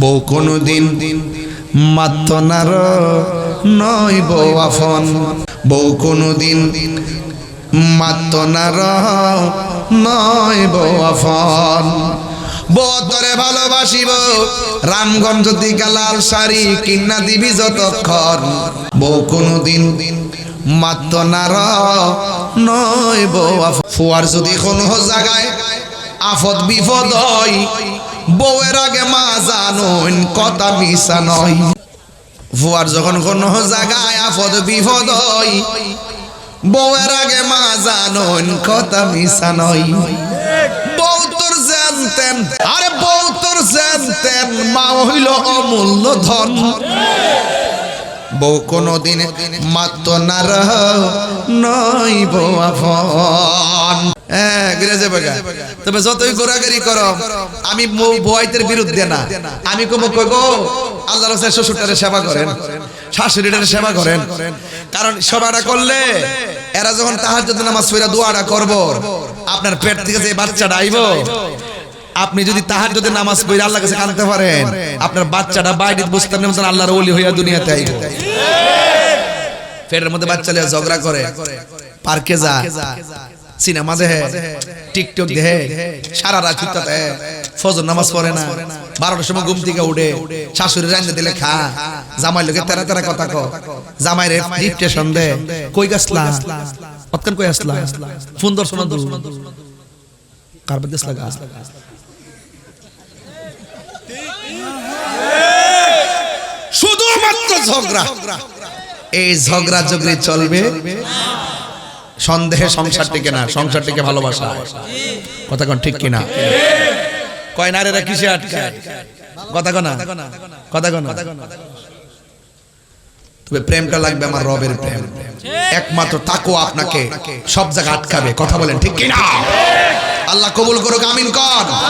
বউ কোনো দিন মাত্তনার নয় বউ আফন বউ কোনো দিন মাত্তনার নয় বউ আফন বতরে ভালোবাসিব, রামগঞ্জ দিকা লাল শাড়ি কিন্না দিবি যতক্ষণ। বউ কোনো দিন মাত্তনার নয় বউ ফুয়ার যদি কোনো জায়গায় আফত বিপদ হয় বউয়ের আগে মা জানুন, কথা মিশা নয়। ফুয়ার যখন কোনো জায়গায় আফত বিপদ বউয়ের আগে মা জানুন, কথা মিশা নয়। বউ তোর জানতেন, আরে বউ তোর জানতেন, মা হইল অমূল্য ধন। বউ কোনো দিন মাত্র না রহ নয় বউ আফন তবে যতই আমি বউয়ের বিরুদ্ধে না। আমি সেবা করেন সেবা করেন। কারণ সেবাটা করলে এরা যখন তাহার যদি নামাজ পড়া দোয়াটা করব, আপনার পেট থেকে যে বাচ্চাটা আইব, আপনি যদি তাহার যদি নামাজ পড়ে আল্লাহ কাছে কানতে পারেন, আপনার বাচ্চাটা বাইরে বুঝতে মতন আল্লাহর ওলি হইয়া দুনিয়াতে আইব। পেটের মধ্যে বাচ্চা ঝগড়া করে, পার্কে যা সিনেমা দেহে টিকটক দেহে সারা রাত চিন্তা দেহে ফজর নামাজ পড়ে না বারোটার সময় ঘুম থেকে উঠে শাশুড়ি রান্না দিলে খা জামাই লোকে তেরা তেরা কথা ক জামাই রে ডিপটেশন দে কই গাছলা অতকান কই আসলা ফোন দর্শন কারবার দেশ লাগা। শুধুমাত্র ঝগড়া এই ঝগড়া ঝগড়ি চলবে সন্দেহে সংসার টিকে না সংসার টিকে ভালোবাসা। কথা কোন ঠিক কিনা? কয় নারীরা কিসে আটকায়? কথা কনা কথা কনা তবে প্রেমটা লাগবে আমার রবের প্রেম। একমাত্র তাকো আপনাকে সব জায়গা আটকাবে। কথা বলেন ঠিক কিনা? আল্লাহ কবুল করুক আমিন কর